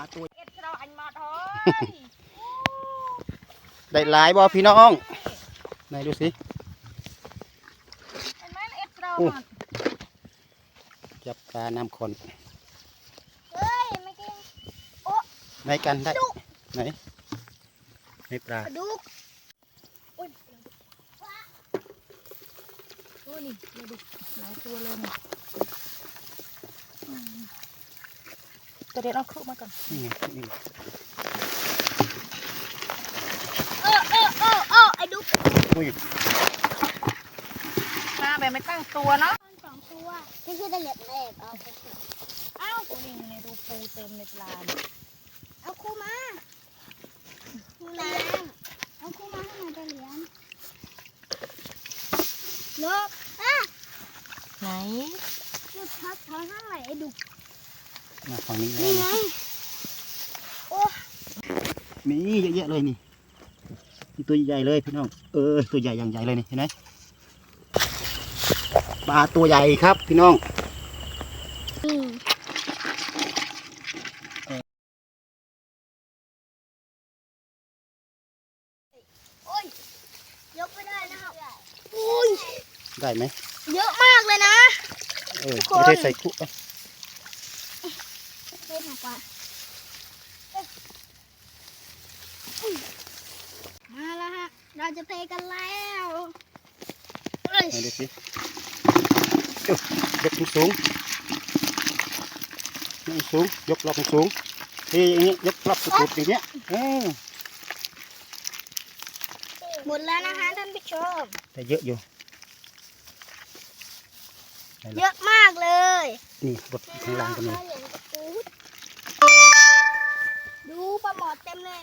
าตัวเอ็ดเราอันมาเฮ้ยได้หลายบ่พี่น้องไหนดูสิเห็นไหมเอ็ดเราโอ้หมดจับปลาน้ำคนเฮ้ยไม่กินไหนกันได้ไหนไหนปลาปลาดุกอุ้ยโอ้นี่ปลาดุกหลายตัวเลยนี่อืม กระเด็นเอาครุมาก่อนนี่ไงนี่ไงเออเออเออเออไอ้ดุกอุ้ยมาแบบไม่ตั้งตัวเนาะสองตัวนี่คือตะเล็ดแรกเอาไปสิอ้าวปูนี่ในดูปูเต็มในปลาเนี่ยเอาคู่มาคู่น้ำเอาคู่มาให้หน่อยจะเหรียญลบอะไหนจุดพักทางข้างไหนไอ้ดุก มาฝั่งนี้แล้วนี่ไงมีเยอะแยะเลยนี่นี่ตัวใหญ่เลยพี่น้อง เออ ตัวใหญ่อย่างใหญ่เลยนี่เห็นไหมปลาตัวใหญ่ครับพี่น้องอืมโอ้ยยกไม่ได้นะครับอุ้ยได้ไหม เยอะมากเลยนะ เออทุกคนไม่ได้ใส่คุก เล่นหนักกว่ามาแล้วฮะ เราจะเทกันแล้วเอ้ยไหนดูสิเอ้ายกสูงๆยกสูงยกรอบสูงเฮ้ยอย่างนี้ยกรอบสุดๆอย่างเงี้ยเออหมดแล้วนะคะท่านผู้ชม แต่เยอะอยู่ไหนเยล่ะอะมากเลย นี่บดข้างล่างก็มี ต็มเลย